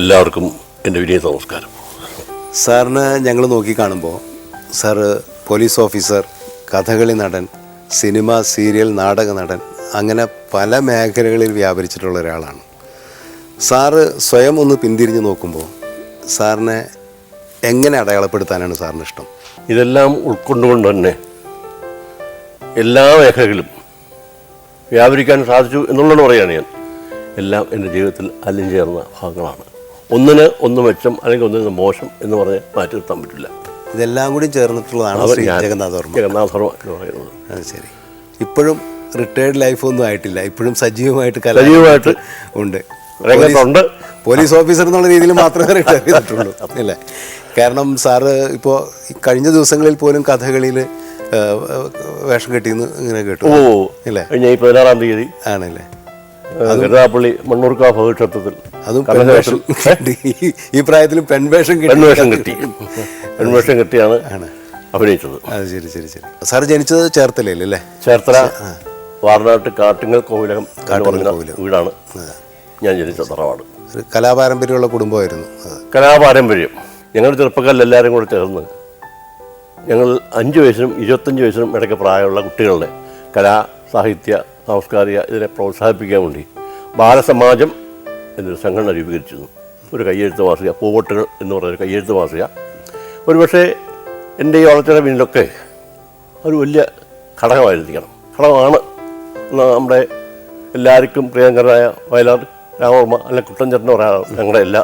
എല്ലാവർക്കും എന്റെ വിനീത നമസ്കാരം. സാറിന് ഞങ്ങൾ നോക്കി കാണുമ്പോൾ സാറ് പോലീസ് ഓഫീസർ കഥകളി നടൻ സിനിമ സീരിയൽ നാടക നടൻ അങ്ങനെ പല മേഖലകളിൽ വ്യാപരിച്ചിട്ടുള്ള ഒരാളാണ്. സാറ് സ്വയം ഒന്ന് പിന്തിരിഞ്ഞ് നോക്കുമ്പോൾ സാറിനെ എങ്ങനെ അടയാളപ്പെടുത്താനാണ് സാറിന് ഇഷ്ടം? ഇതെല്ലാം ഉൾക്കൊണ്ടുകൊണ്ട് തന്നെ എല്ലാ മേഖലകളിലും വ്യാപരിക്കാൻ സാധിച്ചു എന്നുള്ളത് പറയുകയാണ് ഞാൻ. എല്ലാം എന്റെ ജീവിതത്തിൽ അലിഞ്ഞേർന്ന ഭാഗങ്ങളാണ്. ഒന്നിന് ഒന്ന് മെച്ചം അല്ലെങ്കിൽ ഒന്നിന് മോശം എന്ന് പറഞ്ഞ് മാറ്റി നിർത്താൻ പറ്റില്ല. ഇതെല്ലാം കൂടി ചേർന്നിട്ടുള്ളതാണ് ജഗന്നാഥർമ്മ എന്ന് പറയുന്നത്. ശരി. ഇപ്പോഴും റിട്ടയർഡ് ലൈഫൊന്നും ആയിട്ടില്ല. ഇപ്പോഴും സജീവമായിട്ട് സജീവമായിട്ട് ഉണ്ട്. രംഗത്തുണ്ട്. പോലീസ് ഓഫീസർ എന്നുള്ള രീതിയിൽ മാത്രമേ റിട്ടയർ ചെയ്തിട്ടുള്ളൂ. അല്ലേ? കാരണം സാറ് ഇപ്പോൾ കഴിഞ്ഞ ദിവസങ്ങളിൽ പോലും കഥകളിൽ വേഷം കെട്ടിയെന്ന് ഇങ്ങനെ കേട്ടു. ഓ ഇല്ലേ ഈ പതിനാറാം തീയതി ആണല്ലേ? കരുതാപ്പള്ളി മണ്ണൂർക്കാ ഭഗക്ഷേത്രത്തിൽ അതും പെൺവേഷം ഈ- പ്രായത്തിൽ പെൺവേഷം കെട്ടി. പെൺവേഷം കെട്ടി. പെൺവേഷം കെട്ടിയാണ് അഭിനയിച്ചത്. അത് ശരി ശരി ശരി. സാർ ജനിച്ചത് ചേർത്തലയിലല്ലേ ചേർത്തല വാർനാട്ട് കാട്ടുങ്ങൽ കോവിലകം പറഞ്ഞ വീടാണ്. ഞാൻ ജനിച്ച തറവാട്. ഒരു കലാപാരമ്പര്യമുള്ള കുടുംബമായിരുന്നു കലാപാരമ്പര്യം. ഞങ്ങൾ ചെറുപ്പക്കാരിൽ എല്ലാവരും കൂടെ ചേർന്ന് ഞങ്ങൾ അഞ്ച് വയസ്സിനും ഇരുപത്തഞ്ച് വയസ്സിനും ഇടയ്ക്ക് പ്രായമുള്ള കുട്ടികളുടെ കലാ സാഹിത്യ സാംസ്കാരിക ഇതിനെ പ്രോത്സാഹിപ്പിക്കാൻ വേണ്ടി ബാലസമാജം എന്നൊരു സംഘടന രൂപീകരിച്ചിരുന്നു. ഒരു കയ്യെഴുത്ത് മാസിക പൂവോട്ടുകൾ എന്ന് പറഞ്ഞൊരു ഒരു കയ്യെഴുത്ത് മാസിക ഒരുപക്ഷെ എന്റെ ഈ വളർച്ചയുടെ പിന്നിലൊക്കെ ഒരു വലിയ ഘടകമായിരിക്കണം. ഘടകമാണ് നമ്മുടെ എല്ലാവർക്കും പ്രിയങ്കരായ വയലാർ രാമവർമ്മ അല്ലെ കുട്ടൻചേട്ടന്റെ ഒരാൾ ഞങ്ങളുടെ എല്ലാ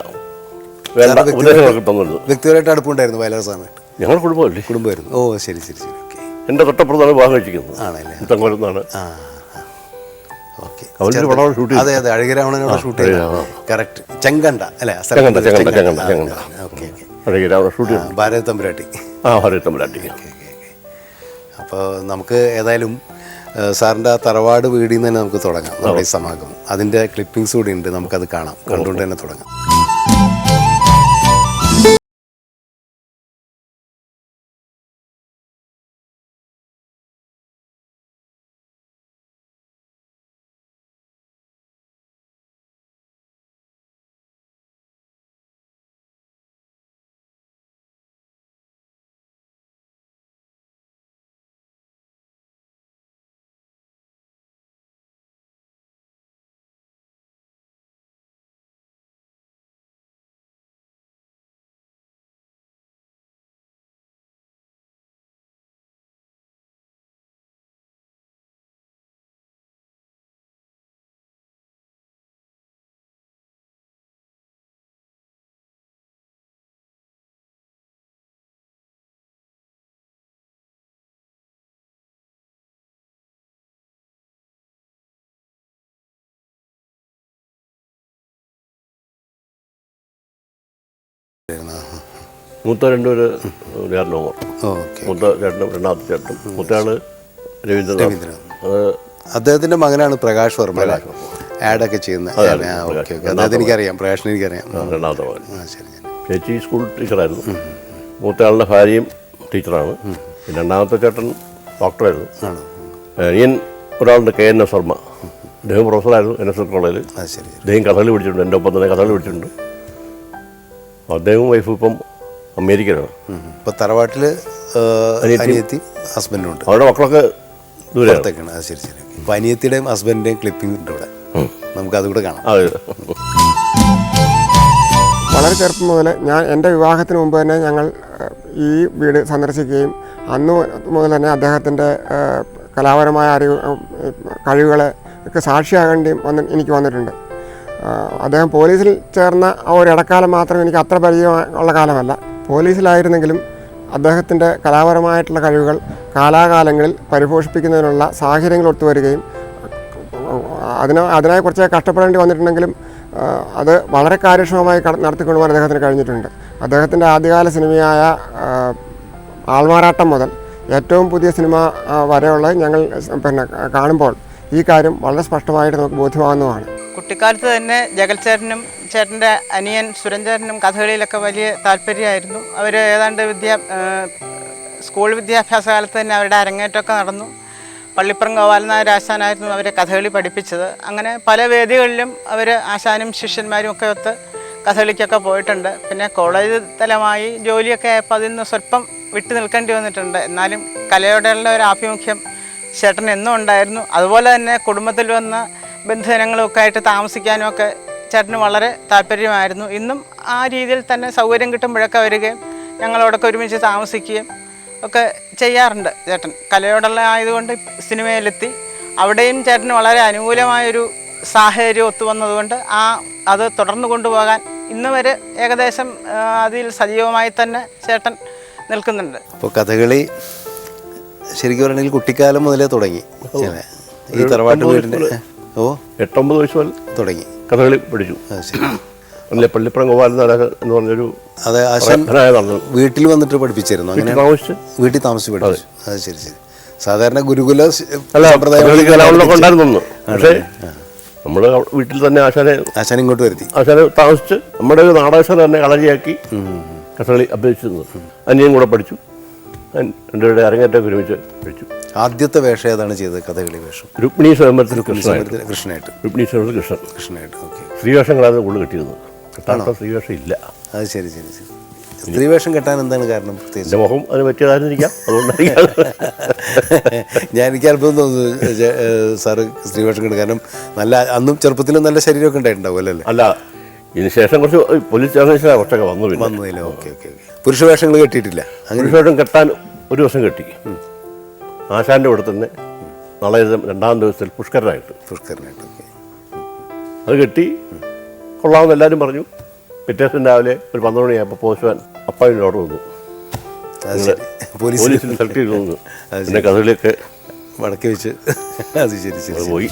വേണ്ട ഉപദേശങ്ങളൊക്കെ തന്നിരുന്നു വ്യക്തിപരമായിട്ട് അടുപ്പുണ്ടായിരുന്നു വയലാർ സ്വാമിയായിട്ട് ഞങ്ങളുടെ കുടുംബമല്ലേ? കുടുംബമായിരുന്നു. ഓ ശരി ശരി ശരി. ഓക്കെ. എന്റെ തൊട്ടപ്പുറത്താണ് വിവാഹം കഴിച്ചിരിക്കുന്നത്. ആണല്ലേ? മുത്തങ്കോലെന്നാണ് ആ. അതെ അതെ. അഴകിരാവണനോട് ഷൂട്ട് ചെയ്ത കറക്റ്റ്. ചെങ്കണ്ട അല്ലേ? ചെങ്കണ്ട, ചെങ്കണ്ട, ചെങ്കണ്ട, ചെങ്കണ്ട. ഷൂട്ട് ചെയ്തു. ഭാരത തമ്പുരാട്ടി. ആ തമ്പരാട്ടി. അപ്പോൾ നമുക്ക് ഏതായാലും സാറിന്റെ സാറിന്റെ ആ തറവാട് വീടിൽ നിന്ന് തന്നെ നമുക്ക് തുടങ്ങാം. നമ്മുടെ ഈ സമാഗമം. അതിന്റെ ക്ലിപ്പിംഗ്സ് കൂടി ഉണ്ട്. നമുക്കത് കാണാം. കണ്ടുകൊണ്ട് തന്നെ തുടങ്ങാം. മൂത്ത രണ്ടും ഒരു ചേട്ടനും മൂത്ത ചേട്ടനും രണ്ടാമത്തെ ചേട്ടനും മൂത്തയാൾ രവീന്ദ്രനാഥ്. അദ്ദേഹത്തിന്റെ മകനാണ് പ്രകാശ് വർമ്മ ആഡൊക്കെ ചെയ്യുന്ന. ആ ഓക്കെ ഓക്കെ. എനിക്കറിയാം പ്രകാശിനെ എനിക്കറിയാം. രണ്ടാമത്തെ മകൻ. ചേച്ചി സ്കൂൾ ടീച്ചറായിരുന്നു മൂത്തയാളുടെ ഭാര്യയും ടീച്ചറാണ് രണ്ടാമത്തെ ചേട്ടൻ ഡോക്ടറായിരുന്നു അനിയൻ ഒരാളുണ്ട് കെ എൻ എസ് വർമ്മ. അദ്ദേഹം പ്രൊഫസറായിരുന്നു എൻ എസ് എസ് കോളേജിൽ അദ്ദേഹം കഥകളി പിടിച്ചിട്ടുണ്ട് എന്റെ ഒപ്പം തന്നെ കഥകളി പഠിച്ചിട്ടുണ്ട്. അദ്ദേഹവും വൈഫും ഇപ്പം അമേരിക്കയിലാണ്. ഇപ്പം തറവാട്ടിൽ അനിയത്തി ഹസ്ബൻഡും ഉണ്ട്. അവരുടെ മക്കളൊക്കെ ദൂരത്തേക്കാണ് അത് ശരി ശരി. ഇപ്പം അനിയത്തിയുടെയും ഹസ്ബൻഡിന്റെയും ക്ലിപ്പിംഗ് ഉണ്ട് ഇവിടെ. നമുക്കതുകൂടെ കാണാം. വളരെ ചെറുപ്പം മുതൽ ഞാൻ എന്റെ വിവാഹത്തിന് മുമ്പ് തന്നെ ഞങ്ങൾ ഈ വീട് സന്ദർശിക്കുകയും അന്ന് മുതൽ തന്നെ അദ്ദേഹത്തിന്റെ കലാപരമായ അറിവ് കഴിവുകളെ ഒക്കെ സാക്ഷിയാകേണ്ടിയും വന്ന് എനിക്ക് വന്നിട്ടുണ്ട്. അദ്ദേഹം പോലീസിൽ ചേർന്ന ആ ഒരു ഇടക്കാലം മാത്രം എനിക്ക് അത്ര പരിചയം ഉള്ള കാലമല്ല. പോലീസിലായിരുന്നെങ്കിലും അദ്ദേഹത്തിന്റെ കലാപരമായിട്ടുള്ള കഴിവുകൾ കാലാകാലങ്ങളിൽ പരിപോഷിപ്പിക്കുന്നതിനുള്ള സാഹചര്യങ്ങൾ ഒത്തുവരികയും അതിന് അതിനായി കുറച്ച് കഷ്ടപ്പെടേണ്ടി വന്നിട്ടുണ്ടെങ്കിലും അത് വളരെ കാര്യക്ഷമമായി നടത്തിക്കൊണ്ടുപോകാൻ അദ്ദേഹത്തിന് കഴിഞ്ഞിട്ടുണ്ട്. അദ്ദേഹത്തിന്റെ ആദ്യകാല സിനിമയായ ആൾമാറാട്ടം മുതൽ ഏറ്റവും പുതിയ സിനിമ വരെയുള്ള ഞങ്ങൾ പിന്നെ കാണുമ്പോൾ ഈ കാര്യം വളരെ സ്പഷ്ടമായിട്ട് നമുക്ക് ബോധ്യമാകുന്നതാണ് കുട്ടിക്കാലത്ത് തന്നെ ജഗൽചേട്ടനും ചേട്ടന്റെ അനിയൻ സുരഞ്ചേട്ടനും കഥകളിയിലൊക്കെ വലിയ താല്പര്യമായിരുന്നു. അവർ ഏതാണ്ട് വിദ്യാ സ്കൂൾ വിദ്യാഭ്യാസ കാലത്ത് തന്നെ അവരുടെ അരങ്ങേറ്റമൊക്കെ നടന്നു. പള്ളിപ്പുറം ഗോപാലനായർ ആശാനായിരുന്നു അവരെ കഥകളി പഠിപ്പിച്ചത്. അങ്ങനെ പല വേദികളിലും അവർ ആശാനും ശിഷ്യന്മാരും ഒക്കെ ഒത്ത് കഥകളിക്കൊക്കെ പോയിട്ടുണ്ട്. പിന്നെ കോളേജ് തലമായി ജോലിയൊക്കെ ആയപ്പോൾ അതിൽ നിന്ന് സ്വല്പം വിട്ടു നിൽക്കേണ്ടി വന്നിട്ടുണ്ട്. എന്നാലും കലയോടെയുള്ള ഒരു ആഭിമുഖ്യം ചേട്ടൻ എന്നും ഉണ്ടായിരുന്നു. അതുപോലെ തന്നെ കുടുംബത്തിൽ വന്ന ബന്ധുജനങ്ങളുമൊക്കെ ആയിട്ട് താമസിക്കാനും ഒക്കെ ചേട്ടന് വളരെ താല്പര്യമായിരുന്നു. ഇന്നും ആ രീതിയിൽ തന്നെ സൗകര്യം കിട്ടുമ്പോഴൊക്കെ വരികയും ഞങ്ങളോടൊക്കെ ഒരുമിച്ച് താമസിക്കുകയും ഒക്കെ ചെയ്യാറുണ്ട് ചേട്ടൻ. കലയോടുള്ള ആയതുകൊണ്ട് സിനിമയിലെത്തി. അവിടെയും ചേട്ടന് വളരെ അനുകൂലമായൊരു സാഹചര്യം ഒത്തുവന്നതുകൊണ്ട് ആ അത് തുടർന്ന് കൊണ്ടുപോകാൻ ഇന്ന് വരെ ഏകദേശം അതിൽ സജീവമായി തന്നെ ചേട്ടൻ നിൽക്കുന്നുണ്ട്. അപ്പോൾ കഥകളി ശരിക്കും പറഞ്ഞാൽ കുട്ടിക്കാലം മുതലേ തുടങ്ങി. ഈ തറവാട്ട് വീടിന്റെ ഓ. എട്ടൊമ്പത് വയസ്സ് മുതൽ തുടങ്ങി. കഥകളി പഠിച്ചു. അല്ലെ പള്ളിപ്പുറം ഗോപാലൻ നാടകം എന്ന് പറഞ്ഞൊരു അതെ ആശാൻ വീട്ടിൽ വന്നിട്ട് പഠിപ്പിച്ചിരുന്നു. അങ്ങനെ താമസിച്ച്? വീട്ടിൽ താമസിച്ചു പഠിപ്പിച്ചു. അത് ശരി ശരി. സാധാരണ ഗുരുകുല ഉണ്ടായിരുന്നു പക്ഷേ നമ്മൾ വീട്ടിൽ തന്നെ ആശാനെ ആശാൻ ഇങ്ങോട്ട് വരുത്തി. ആശാനെ താമസിച്ച് നമ്മുടെ ഒരു നാടകശാല തന്നെ കളരിയാക്കി കഥകളി അഭ്യസിച്ചിരുന്നു അനിയും കൂടെ പഠിച്ചു. രണ്ടുപേരുടെ അരങ്ങേറ്റം ഒരുമിച്ച് പഠിച്ചു. ആദ്യത്തെ വേഷം ഏതാണ് ചെയ്തത്? കഥകളി വേഷം. രുക്മിണി സ്വയംവരത്തിൽ കൃഷ്ണനായിട്ട്. രുക്മിണി സ്വയംവരത്തിൽ കൃഷ്ണൻ. കൃഷ്ണനായിട്ട് ഓക്കെ. സ്ത്രീവേഷങ്ങളാണ് കൂടുതൽ കിട്ടിയിരുന്നത് കിട്ടാത്ത സ്ത്രീവേഷം ഇല്ല. അത് ശരി ശരി ശരി. സ്ത്രീവേഷം കെട്ടാൻ എന്താണ് കാരണം പ്രത്യേകിച്ച്? മുഖം അത് പറ്റിയതായിരുന്നിരിക്കാം. അതുകൊണ്ടായിരിക്കാം ഞാൻ എനിക്ക് അല്പം തോന്നുന്നു സാറ് സ്ത്രീവേഷം കെട്ടും. കാരണം നല്ല അന്നും ചെറുപ്പത്തിലും നല്ല ശരീരമൊക്കെ ഉണ്ടായിട്ടുണ്ടാവും അല്ലേ? അല്ല ഇതിനുശേഷം കുറച്ച് പോലീസ് സ്റ്റേഷനിൽ കുറച്ചൊക്കെ വന്നു വന്നതില്ല ഓക്കെ ഓക്കെ പുരുഷവേഷങ്ങൾ കെട്ടിയിട്ടില്ല. അങ്ങനെ പുരുഷവേഷം കെട്ടാൻ ഒരു ദിവസം കെട്ടി. ആശാന്റെ കൂടെ തന്നെ നാളെ രണ്ടാം ദിവസത്തിൽ പുഷ്കരനായിട്ട്. പുഷ്കരനായിട്ട് അത് കെട്ടി. കൊള്ളാമെന്ന് എല്ലാവരും പറഞ്ഞു. പിറ്റേ ദിവസം രാവിലെ ഒരു പന്ത്രണ്ട് മണിയായപ്പോൾ പോസ്റ്റ്മാൻ അപ്പായിന്റെ ഓർഡർ വന്നു. പോലീസിൽ സെലക്ട് ചെയ്തു പിന്നെ കഥകളിയൊക്കെ മടക്കി വെച്ച്. അത് ശരി ശരി. പോയി.